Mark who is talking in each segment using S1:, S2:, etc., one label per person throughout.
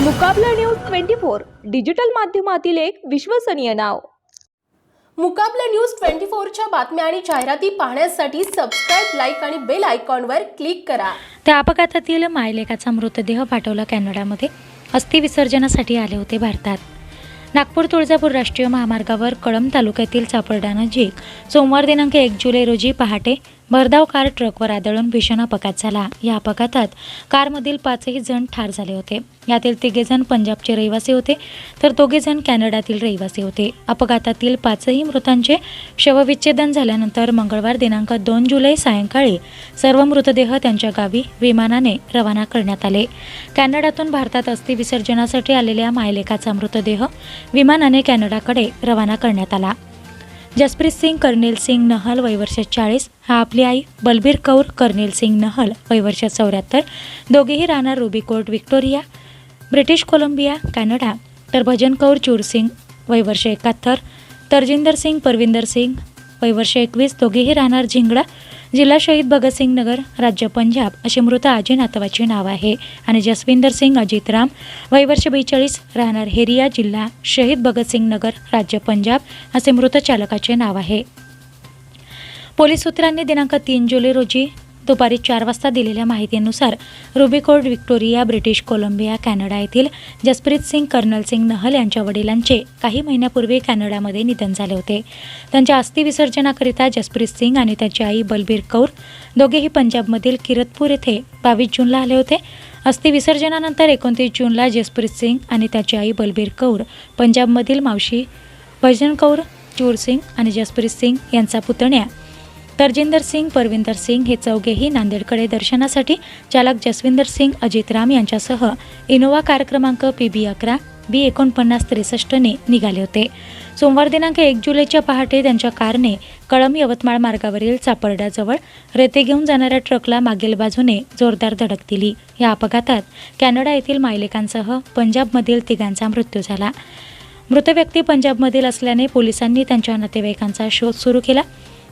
S1: Mukabla news twenty four digital माध्यमातील एक विश्वसनीय नाव.
S2: मुकाबला न्यूज ट्वेंटी फोरच्या बातम्या आणि जाहिराती पाहण्यासाठी सबस्क्राईब लाईक आणि बेल आयकॉनवर क्लिक करा.
S3: त्या अपघातातील मायलेकाचा मृतदेह पाठवला कॅनडामध्ये. अस्थिविसर्जनासाठी आले होते भारतात. नागपूर तुळजापूर राष्ट्रीय महामार्गावर कळंब तालुक्यातील चापर्डा नजीक सोमवार दिनांक एक जुलै रोजी पहाटे भरधाव कार ट्रकवर आदळून भीषण अपघात झाला. या अपघातात कारमधील पाचही जण ठार झाले होते. यातील तिघेजण पंजाबचे रहिवासी होते तर दोघेजण कॅनडातील रहिवासी होते. अपघातातील पाचही मृतांचे शवविच्छेदन झाल्यानंतर मंगळवार दिनांक दोन जुलै सायंकाळी सर्व मृतदेह त्यांच्या गावी विमानाने रवाना करण्यात आले. कॅनडातून भारतात अस्थि विसर्जनासाठी आलेल्या मायलेकाचा मृतदेह विमानाने कॅनडाकडे रवाना करण्यात आला. जसप्रीत सिंग कर्नेल सिंग नहल वयवर्ष चाळीस हा आपली आई बलबीर कौर कर्नेल सिंग नहल वयवर्ष चौऱ्याहत्तर. दोघेही राहणार रुबीकोर्ट विक्टोरिया ब्रिटिश कोलंबिया कॅनडा. तर भजन कौर चूरसिंग वयवर्ष एकाहत्तर. तरजिंदर सिंग परविंदर सिंग वयवर्ष एकवीस. दोघेही राहणार झिंगडा. जिल्हा शहीद भगतसिंग नगर राज्य पंजाब असे मृत आजी नातवाचे नाव आहे. आणि जसविंदर सिंग अजित राम वयवर्ष बेचाळीस राहणार हेरिया जिल्हा शहीद भगतसिंग नगर राज्य पंजाब असे मृत चालकाचे नाव आहे. पोलीस सूत्रांनी दिनांक तीन जुलै रोजी दुपारी चार वाजता दिलेल्या माहितीनुसार Ruby Court Victoria British Columbia Canada येथील जसप्रीत सिंग कर्नल सिंग नहल यांच्या वडिलांचे काही महिन्यापूर्वी कॅनडामध्ये निधन झाले होते. त्यांच्या अस्थिविसर्जनाकरिता जसप्रीत सिंग आणि त्याची आई बलबीर कौर दोघेही पंजाबमधील किरतपूर येथे बावीस जूनला आले होते. अस्थिविसर्जनानंतर एकोणतीस जूनला जसप्रीत सिंग आणि त्याची आई बलबीर कौर पंजाबमधील मावशी भजन कौर चूर सिंग आणि जसप्रीत सिंग यांचा पुतण्या तरजिंदर सिंग परविंदर सिंग हे चौघेही नांदेडकडे दर्शनासाठी. चालक जसविंदर सिंग अजित राम यांच्यासह इनोवा कार क्रमांक पी बी अकरा बी एकोणपन्नास त्रेसष्टने निघाले होते. सोमवार दिनांक एक जुलैच्या पहाटे त्यांच्या कारने कळम यवतमाळ मार्गावरील चापर्ड्याजवळ रेते घेऊन जाणाऱ्या ट्रकला मागील बाजूने जोरदार धडक दिली. या अपघातात कॅनडा येथील मायलेकांसह पंजाबमधील तिघांचा मृत्यू झाला. मृत व्यक्ती पंजाबमधील असल्याने पोलिसांनी त्यांच्या नातेवाईकांचा शोध सुरू केला.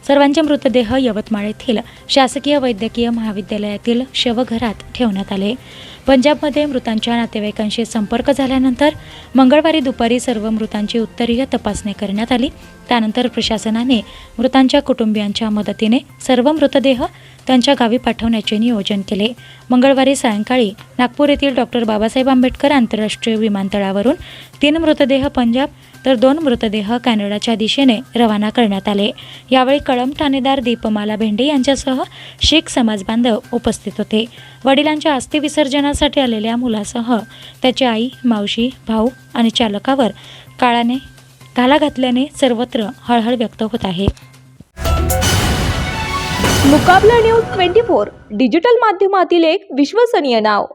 S3: सर्वांचे मृतदेह यवतमाळ येथील शासकीय वैद्यकीय महाविद्यालयातील शवघरात ठेवण्यात आले. पंजाबमध्ये मृतांच्या नातेवाईकांशी संपर्क झाल्यानंतर मंगळवारी दुपारी सर्व मृतांची उत्तरीय तपासणी करण्यात आली. त्यानंतर प्रशासनाने मृतांच्या कुटुंबियांच्या मदतीने सर्व मृतदेह त्यांच्या गावी पाठवण्याचे नियोजन केले. मंगळवारी सायंकाळी नागपूर येथील डॉक्टर बाबासाहेब आंबेडकर आंतरराष्ट्रीय विमानतळावरून तीन मृतदेह पंजाब तर दोन मृतदेह कॅनडाच्या दिशेने रवाना करण्यात आले. यावेळी कळंब ठाणेदार दीपमाला भेंडे यांच्यासह शीख समाज बांधव उपस्थित होते. वडिलांच्या अस्थिविसर्जनासाठी आलेल्या मुलासह त्याची आई मावशी भाऊ आणि चालकावर काळाने घाला घातल्याने सर्वत्र हळहळ व्यक्त होत आहे.
S1: Mukabla news twenty four digital माध्यमातील एक विश्वसनीय नाव.